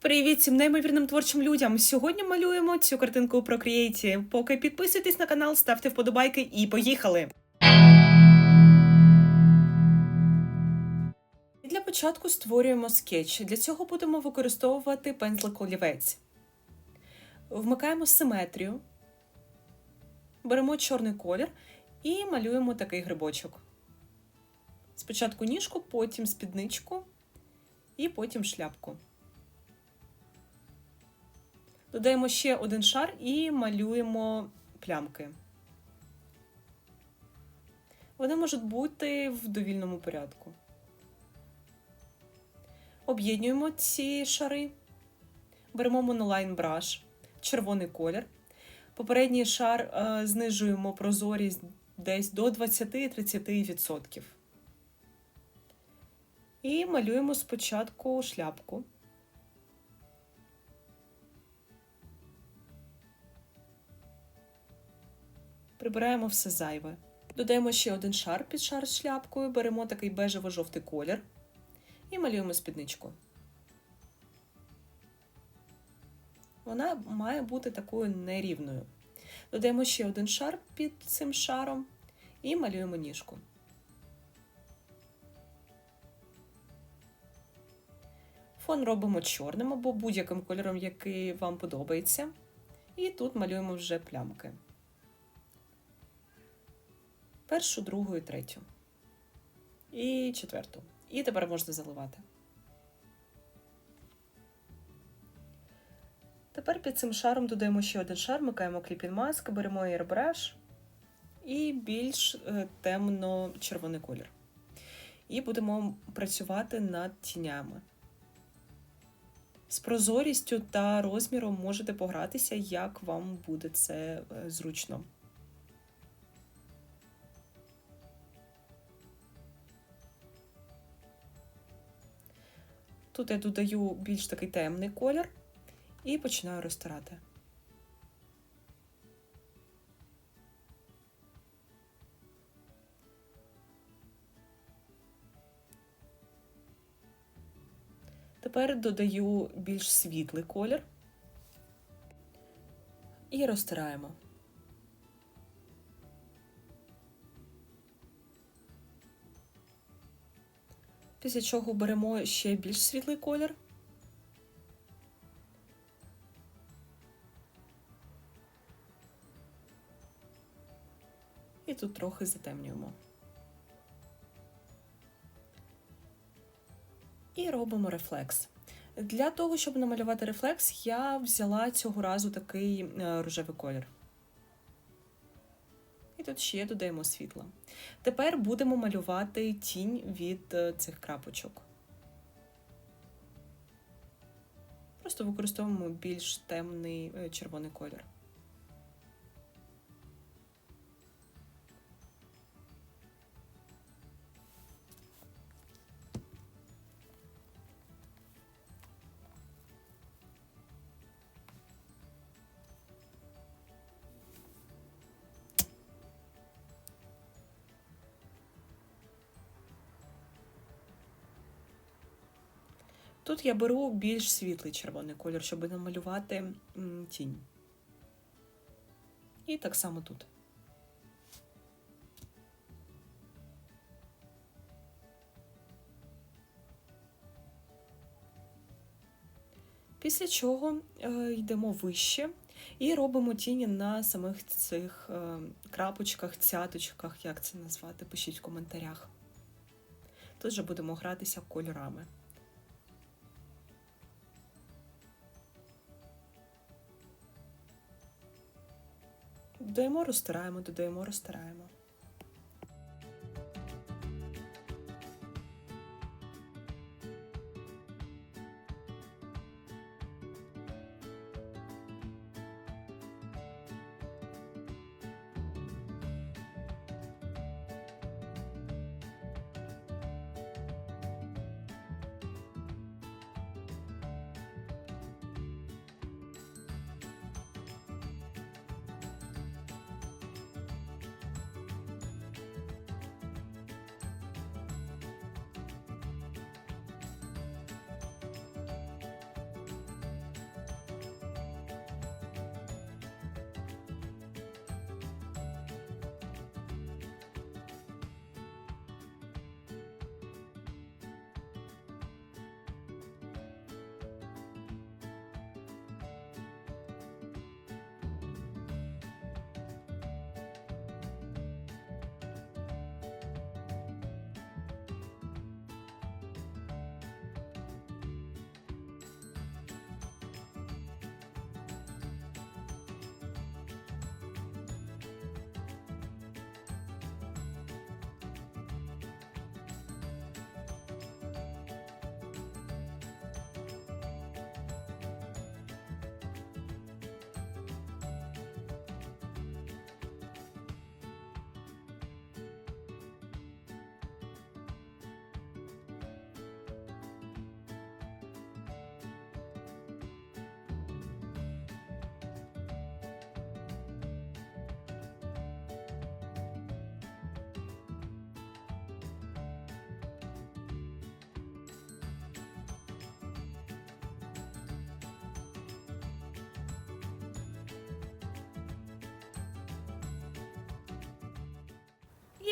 Привіт всім неймовірним творчим людям! Сьогодні малюємо цю картинку у Procreate. Поки підписуйтесь на канал, ставте вподобайки і поїхали! Для початку створюємо скетч. Для цього будемо використовувати пензлик олівець. Вмикаємо симетрію, беремо чорний колір і малюємо такий грибочок. Спочатку ніжку, потім спідничку і потім шляпку. Додаємо ще один шар і малюємо плямки. Вони можуть бути в довільному порядку. Об'єднуємо ці шари, беремо монолайн браш, червоний колір. Попередній шар е, знижуємо прозорість десь до 20-30%. І малюємо спочатку шляпку. Прибираємо все зайве. Додаємо ще один шар під шар з шляпкою, беремо такий бежево-жовтий колір і малюємо спідничку. Вона має бути такою нерівною. Додаємо ще один шар під цим шаром і малюємо ніжку. Фон робимо чорним або будь-яким кольором, який вам подобається. І тут малюємо вже плямки першу, другу і третю. І четверту. І тепер можна заливати. Тепер під цим шаром додаємо ще один шар, микаємо Clipping Mask, беремо airbrush і більш е, темно-червоний колір. І будемо працювати над тінями. З прозорістю та розміром можете погратися, як вам буде це е, зручно. Тут я додаю більш такий темний колір і починаю розтирати. Тепер додаю більш світлий колір і розтираємо. Після чого беремо ще більш світлий колір. І тут трохи затемнюємо. І робимо рефлекс. Для того, щоб намалювати рефлекс, я взяла цього разу такий е, рожевий колір. Тут ще додаємо світла. Тепер будемо малювати тінь від е, цих крапочок. Просто використовуємо більш темний е, червоний колір. Тут я беру більш світлий червоний колір, щоб намалювати тінь. І так само тут. Після чого е, йдемо вище і робимо тіні на самих цих е, крапочках, цяточках, як це назвати, пишіть в коментарях. Тут же будемо гратися кольорами. Додаємо, розтираємо, додаємо, розтираємо.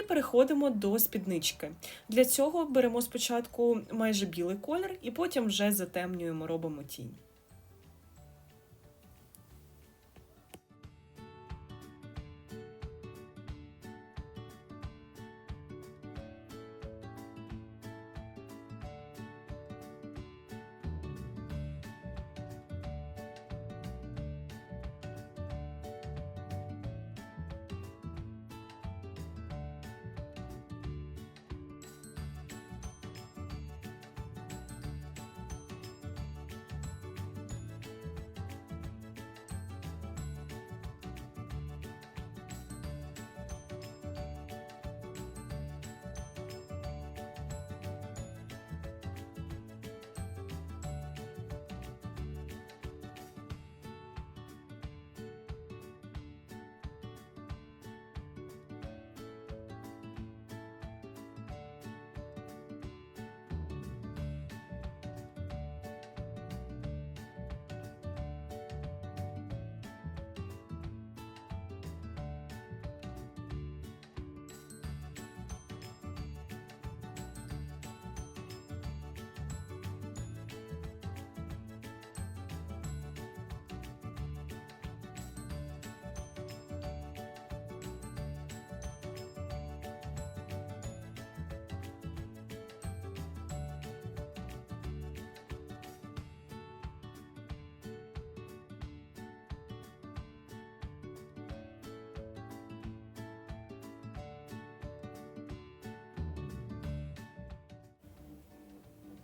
І переходимо до спіднички. Для цього беремо спочатку майже білий колір, і потім вже затемнюємо, робимо тінь.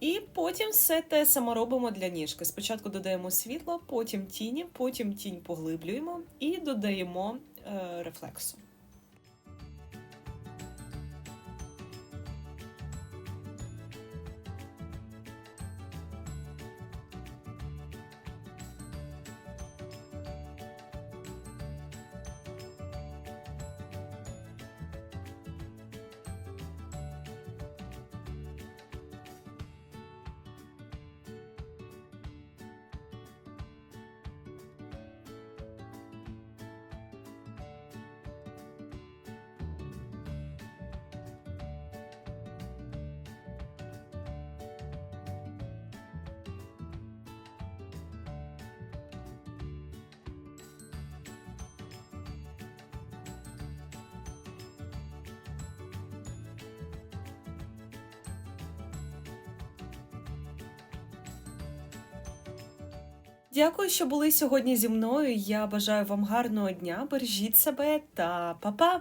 І потім все те саме робимо для ніжки. Спочатку додаємо світло, потім тіні, потім тінь поглиблюємо і додаємо е, рефлексу. Дякую, що були сьогодні зі мною. Я бажаю вам гарного дня. Бережіть себе та па-па!